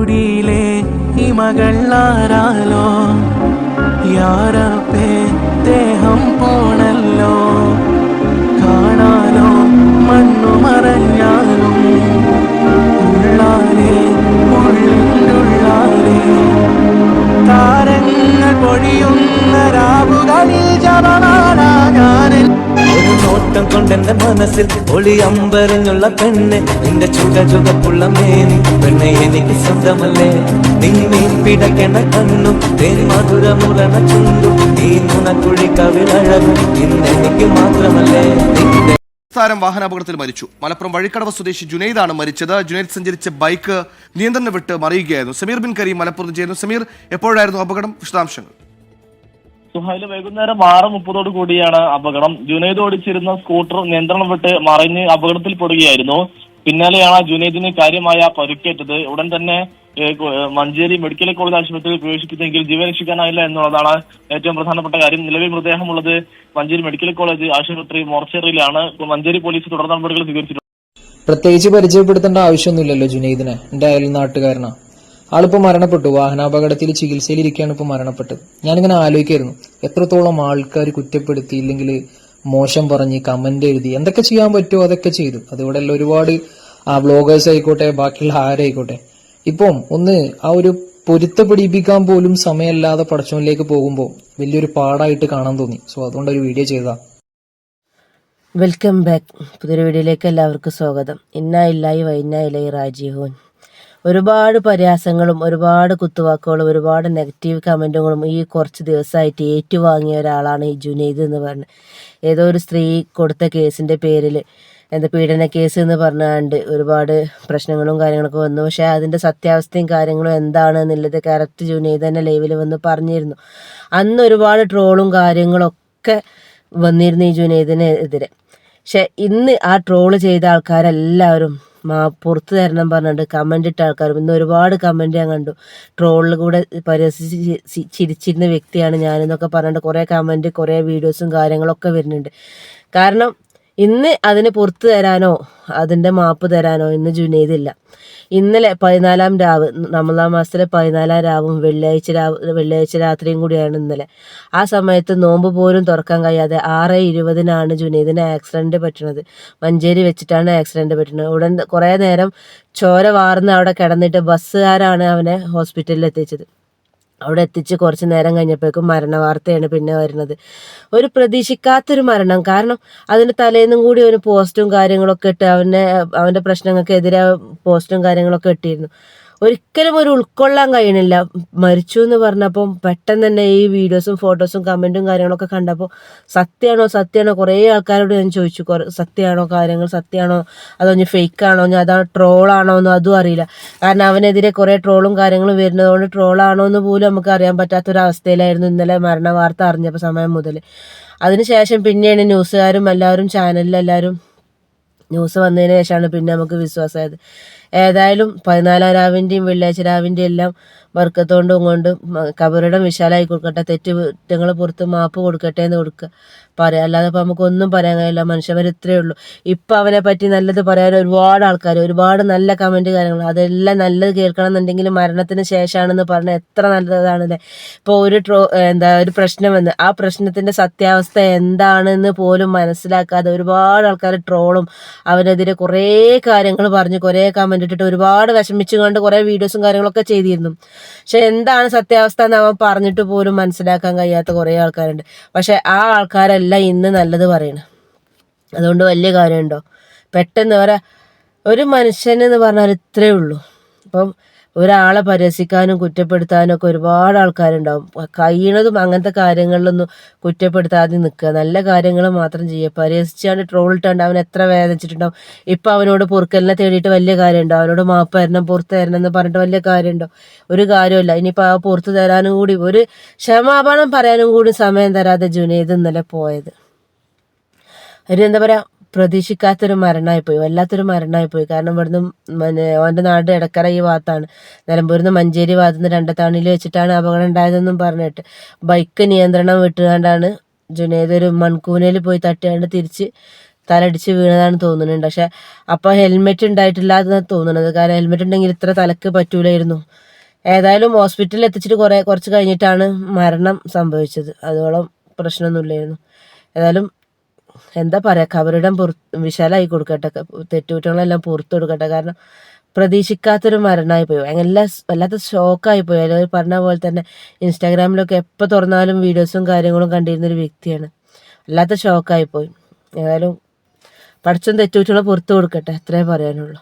മുടിയിലെ ഇമകൾ യാറപ്പേ ദേഹം പോണല്ലോ? കാണാനോ മണ്ണു മറഞ്ഞാലും. ഉള്ളാലേ ഉള്ളിലുള്ളാലേ. താരങ്ങൾ പൊഴിയുന്ന രാവുകളിൽ ജപമാ നോട്ടം കൊണ്ടെന്റെ മനസ്സിൽ ഒളി അമ്പരഞ്ഞുള്ള പെണ്ണ്. നിന്റെ ചുക ചുകപ്പുള്ള മേനി പെണ്ണ് എനിക്ക് സ്വന്തമല്ലേ? നിന്നെ പിടക്കണ കണ്ണും തേൻ മധുരമുറണ ചുണ്ടും ഈ നുണക്കുഴി കവിളഴകും ഇന്നെനിക്ക് മാത്രമല്ലേ? താരം വാഹനാപകടത്തിൽ മരിച്ചു. മലപ്പുറം വഴിക്കടവ് സ്വദേശി ജുനൈദാണ് മരിച്ചത്. ജുനൈദ് സഞ്ചരിച്ച ബൈക്ക് നിയന്ത്രണം വിട്ട് മറിയുകയായിരുന്നു. സമീർ ബിൻ കരീം മലപ്പുറത്ത് ചെയ്യുന്നു സമീർ എപ്പോഴായിരുന്നു അപകടം? വിശദാംശങ്ങൾ. സുഹൈൽ വൈകുന്നേരം ആറ് മുപ്പതോട് കൂടിയാണ് അപകടം. ജുനൈദ് ഓടിച്ചിരുന്ന സ്കൂട്ടർ നിയന്ത്രണം വിട്ട് മറിഞ്ഞ് അപകടത്തിൽപ്പെടുകയായിരുന്നു പിന്നാലെയാണ് ജുനൈദിന് കാര്യമായ പരിക്കേറ്റത്. ഉടൻ തന്നെ മഞ്ചേരി മെഡിക്കൽ കോളേജ് ആശുപത്രിയിൽ പ്രവേശിപ്പിച്ചെങ്കിൽ ജീവൻ രക്ഷിക്കാനായില്ല എന്നുള്ളതാണ് ഏറ്റവും പ്രധാനപ്പെട്ട കാര്യം. നിലവിൽ മൃതദേഹമുള്ളത് മഞ്ചേരി മെഡിക്കൽ കോളേജ് ആശുപത്രി മോർച്ചറിയിലാണ്. മഞ്ചേരി പോലീസ് തുടർ നടപടികൾ സ്വീകരിച്ചിട്ടുണ്ട്. പ്രത്യേകിച്ച് പരിചയപ്പെടുത്തേണ്ട ആവശ്യമൊന്നുമില്ലല്ലോ ജുനൈദിനെ. എന്റെ അയൽ നാട്ടുകാരനാ. ആളിപ്പോ മരണപ്പെട്ടു. വാഹനാപകടത്തിൽ ചികിത്സയിലിരിക്കുകയാണ് ഇപ്പൊ മരണപ്പെട്ടത്. ഞാനിങ്ങനെ ആലോചിക്കായിരുന്നു. എത്രത്തോളം ആൾക്കാർ കുറ്റപ്പെടുത്തി ഇല്ലെങ്കിൽ മോശം പറഞ്ഞ് കമന്റ് എഴുതി എന്തൊക്കെ ചെയ്യാൻ പറ്റുമോ അതൊക്കെ ചെയ്തു. അതിവിടെ ഒരുപാട് ആ വ്ളോഗേഴ്സ് ആയിക്കോട്ടെ ബാക്കിയുള്ള ആരായിക്കോട്ടെ. ഇപ്പം ഒന്ന് ആ ഒരു പൊരുത്ത പിടിപ്പിക്കാൻ പോലും സമയമല്ലാതെ പടച്ചോനിലേക്ക് പോകുമ്പോൾ വലിയൊരു പാടായിട്ട് കാണാൻ തോന്നി. സോ അതുകൊണ്ട് ഒരു വീഡിയോ ചെയ്താ. വെൽക്കം ബാക്ക് പുതിയൊരു വീഡിയോയിലേക്ക് എല്ലാവർക്കും സ്വാഗതം. ഇന്ന ഇല്ലായി റാജീവൻ ഒരുപാട് പരിഹാസങ്ങളും ഒരുപാട് കുത്തുവാക്കുകളും ഒരുപാട് നെഗറ്റീവ് കമന്റുകളും ഈ കുറച്ച് ദിവസമായിട്ട് ഏറ്റുവാങ്ങിയ ഒരാളാണ് ഈ ജുനൈദ് എന്ന് പറഞ്ഞത് ഏതോ ഒരു സ്ത്രീ കൊടുത്ത കേസിന്റെ പേരിൽ എന്താ പീഡന കേസ് എന്ന് പറഞ്ഞാണ്ട് ഒരുപാട് പ്രശ്നങ്ങളും കാര്യങ്ങളൊക്കെ വന്നു. പക്ഷേ അതിന്റെ സത്യാവസ്ഥയും കാര്യങ്ങളും എന്താണ് എന്നുള്ളത് കറക്റ്റ് ജുനൈദ് തന്നെ ലൈവിൽ വന്ന് പറഞ്ഞിരുന്നു. അന്ന് ഒരുപാട് ട്രോളും കാര്യങ്ങളൊക്കെ വന്നിരുന്നു ഈ ജുനൈദിനെതിരെ. പക്ഷെ ഇന്ന് ആ ട്രോൾ ചെയ്ത ആൾക്കാരെല്ലാവരും പുറത്തു തരണം പറഞ്ഞിട്ട് കമന്റ് ഇട്ട ആൾക്കാരും. ഇന്ന് ഒരുപാട് കമന്റ് ഞാൻ കണ്ടു. ട്രോളിൽ കൂടെ പരിഹസിച്ച് ചിരിച്ചിരുന്ന വ്യക്തിയാണ് ഞാനെന്നൊക്കെ പറഞ്ഞിട്ട് കുറേ കമന്റ് കുറേ വീഡിയോസും കാര്യങ്ങളൊക്കെ വരുന്നുണ്ട്. കാരണം ഇന്ന് അതിന് പുറത്തു തരാനോ അതിന്റെ മാപ്പ് തരാനോ ഇന്ന് ജുനൈദില്ല. ഇന്നലെ പതിനാലാം രാവ് നമ്മളാം മാസത്തിലെ പതിനാലാം രാവും വെള്ളിയാഴ്ച രാവ് വെള്ളിയാഴ്ച രാത്രിയും കൂടിയാണ് ഇന്നലെ. ആ സമയത്ത് നോമ്പ് പോലും തുറക്കാൻ കഴിയാതെ ആറ് ഇരുപതിനാണ് ജുനൈദിന് ആക്സിഡന്റ് പറ്റണത്. മഞ്ചേരി വെച്ചിട്ടാണ് ആക്സിഡന്റ് പറ്റുന്നത് ഉടൻ കുറേ നേരം ചോര വാർന്ന് അവിടെ കിടന്നിട്ട് ബസ്സുകാരാണ് അവനെ ഹോസ്പിറ്റലിൽ എത്തിച്ചത്. അവിടെ എത്തിച്ച് കുറച്ച് നേരം കഴിഞ്ഞപ്പോഴേക്കും മരണ വാർത്തയാണ് പിന്നെ വരുന്നത്. ഒരു പ്രതീക്ഷിക്കാത്തൊരു മരണം. കാരണം അതിന് തലേന്നും കൂടി അവന് പോസ്റ്റും കാര്യങ്ങളൊക്കെ ഇട്ട് അവന്റെ അവന്റെ പ്രശ്നങ്ങൾക്കെതിരെ പോസ്റ്റും കാര്യങ്ങളൊക്കെ ഇട്ടിരുന്നു. ഒരിക്കലും ഒരു ഉൾക്കൊള്ളാൻ കഴിയണില്ല. മരിച്ചു എന്ന് പറഞ്ഞപ്പോൾ പെട്ടെന്ന് തന്നെ ഈ വീഡിയോസും ഫോട്ടോസും കമന്റും കാര്യങ്ങളൊക്കെ കണ്ടപ്പോൾ സത്യമാണോ സത്യമാണോ കുറേ ആൾക്കാരോട് ഞാൻ ചോദിച്ചു. കുറേ സത്യമാണോ കാര്യങ്ങൾ? സത്യമാണോ അതോ ഇനി ആണോ ഇനി അതാണ് ട്രോളാണോ എന്നോ അതും അറിയില്ല. കാരണം അവനെതിരെ കുറേ ട്രോളും കാര്യങ്ങളും വരുന്നതുകൊണ്ട് ട്രോളാണോ എന്ന് പോലും നമുക്ക് അറിയാൻ പറ്റാത്തൊരവസ്ഥയിലായിരുന്നു ഇന്നലെ മരണ വാർത്ത അറിഞ്ഞപ്പോൾ സമയം മുതൽ അതിനുശേഷം പിന്നെയാണ് ന്യൂസുകാരും എല്ലാവരും ചാനലിലെല്ലാവരും ന്യൂസ് വന്നതിന് ശേഷമാണ് പിന്നെ നമുക്ക് വിശ്വാസമായത്. ഏതായാലും പതിനാലാം രാവിന്റെയും വെള്ളിയാഴ്ച രാവിന്റെയും എല്ലാം വർക്കത്തോണ്ടും കൊണ്ടും കബറിടം വിശാലായി കൊടുക്കട്ടെ തെറ്റ് കുറ്റങ്ങൾ പുറത്ത് മാപ്പ് കൊടുക്കട്ടെ എന്ന് കൊടുക്കുക പറയാം. അല്ലാതെ ഇപ്പം നമുക്കൊന്നും പറയാൻ കഴിയില്ല. മനുഷ്യന്മാർ ഇത്രയേ ഉള്ളൂ. ഇപ്പം അവനെ പറ്റി നല്ലത് പറയാൻ ഒരുപാട് ആൾക്കാർ ഒരുപാട് നല്ല കമന്റ് കാര്യങ്ങൾ അതെല്ലാം നല്ലത് കേൾക്കണം എന്നുണ്ടെങ്കിൽ മരണത്തിന് ശേഷമാണെന്ന് പറഞ്ഞാൽ എത്ര നല്ലതാണല്ലേ? ഇപ്പോൾ ഒരു ട്രോ എന്താ ഒരു പ്രശ്നം വന്ന് ആ പ്രശ്നത്തിന്റെ സത്യാവസ്ഥ എന്താണെന്ന് പോലും മനസ്സിലാക്കാതെ ഒരുപാട് ആൾക്കാർ ട്രോളും അവനെതിരെ കുറേ കാര്യങ്ങൾ പറഞ്ഞ് കുറേ കമന്റ് ഇട്ടിട്ട് ഒരുപാട് വിഷമിച്ചു കൊണ്ട് കുറേ വീഡിയോസും കാര്യങ്ങളൊക്കെ ചെയ്തിരുന്നു. പക്ഷെ എന്താണ് സത്യാവസ്ഥ എന്ന് അവൻ പറഞ്ഞിട്ട് പോലും മനസ്സിലാക്കാൻ കഴിയാത്ത കുറേ ആൾക്കാരുണ്ട്. പക്ഷെ ആ ആൾക്കാരെല്ലാം ഇന്ന് നല്ലത് പറയണം. അതുകൊണ്ട് വലിയ കാര്യമുണ്ടോ? പെട്ടെന്ന് വരെ ഒരു മനുഷ്യനെന്ന് പറഞ്ഞാൽ ഇത്രയേ ഉള്ളൂ. അപ്പം ഒരാളെ പരിഹസിക്കാനും കുറ്റപ്പെടുത്താനും ഒക്കെ ഒരുപാട് ആൾക്കാരുണ്ടാവും. കഴിയണതും അങ്ങനത്തെ കാര്യങ്ങളിലൊന്നും കുറ്റപ്പെടുത്താതെ നിൽക്കുക നല്ല കാര്യങ്ങൾ മാത്രം ചെയ്യുക. ട്രോൾ ഇട്ടാണ്ട് അവൻ എത്ര വേദനിച്ചിട്ടുണ്ടാവും. ഇപ്പം അവനോട് പൊറുക്കലിനെ തേടിയിട്ട് വലിയ കാര്യമുണ്ടോ? അവനോട് മാപ്പ് തരണം പുറത്ത് തരണം എന്ന് പറഞ്ഞിട്ട് വലിയ കാര്യമുണ്ടോ? ഒരു കാര്യമില്ല ഇനിയിപ്പോൾ ആ പുറത്ത് തരാനും കൂടി ഒരു ക്ഷമാപണം പറയാനും കൂടി സമയം തരാതെ ജുനൈദ് ഇന്നലെ പോയത്. ഒരു എന്താ പറയാ? പ്രതീക്ഷിക്കാത്തൊരു മരണമായി പോയി വല്ലാത്തൊരു മരണമായി പോയി കാരണം ഇവിടുന്ന് ഓന്റെ നാട് എടക്കര ഈ ഭാഗത്താണ്. നിലമ്പൂരിന്ന് മഞ്ചേരി ഭാഗത്തുനിന്ന് രണ്ടത്താണിയിൽ വെച്ചിട്ടാണ് അപകടം ഉണ്ടായതെന്നും പറഞ്ഞിട്ട് ബൈക്ക് നിയന്ത്രണം വിട്ടുകൊണ്ടാണ് ജുനേദ് ഒരു മൺകൂനയിൽ പോയി തട്ടിയാണ്ട് തിരിച്ച് തലടിച്ച് വീണതാണ് തോന്നുന്നുണ്ട്. പക്ഷെ അപ്പോൾ ഹെൽമെറ്റ് ഉണ്ടായിട്ടില്ല എന്നാണ് തോന്നുന്നത്. കാരണം ഹെൽമെറ്റ് ഉണ്ടെങ്കിൽ ഇത്ര തലക്ക് പറ്റൂലായിരുന്നു. ഏതായാലും ഹോസ്പിറ്റലിൽ എത്തിച്ചിട്ട് കുറേ കുറച്ച് കഴിഞ്ഞിട്ടാണ് മരണം സംഭവിച്ചത്. അതോളം പ്രശ്നമൊന്നുമില്ലായിരുന്നു. ഏതായാലും എന്താ പറയുക കബറിടം പുറ വിശാലമായി കൊടുക്കട്ടെ തെറ്റുകുറ്റങ്ങളെല്ലാം പുറത്തു കൊടുക്കട്ടെ. കാരണം പ്രതീക്ഷിക്കാത്തൊരു മരണമായി പോയി എല്ലാ വല്ലാത്ത ഷോക്കായി പോയി അല്ലെങ്കിൽ പറഞ്ഞ പോലെ തന്നെ ഇൻസ്റ്റാഗ്രാമിലൊക്കെ എപ്പോൾ തുറന്നാലും വീഡിയോസും കാര്യങ്ങളും കണ്ടിരുന്നൊരു വ്യക്തിയാണ്. വല്ലാത്ത ഷോക്കായി പോയി ഏതായാലും പഠിച്ചും തെറ്റുകുറ്റങ്ങളെ പുറത്തു കൊടുക്കട്ടെ. അത്രേ പറയാനുള്ളൂ.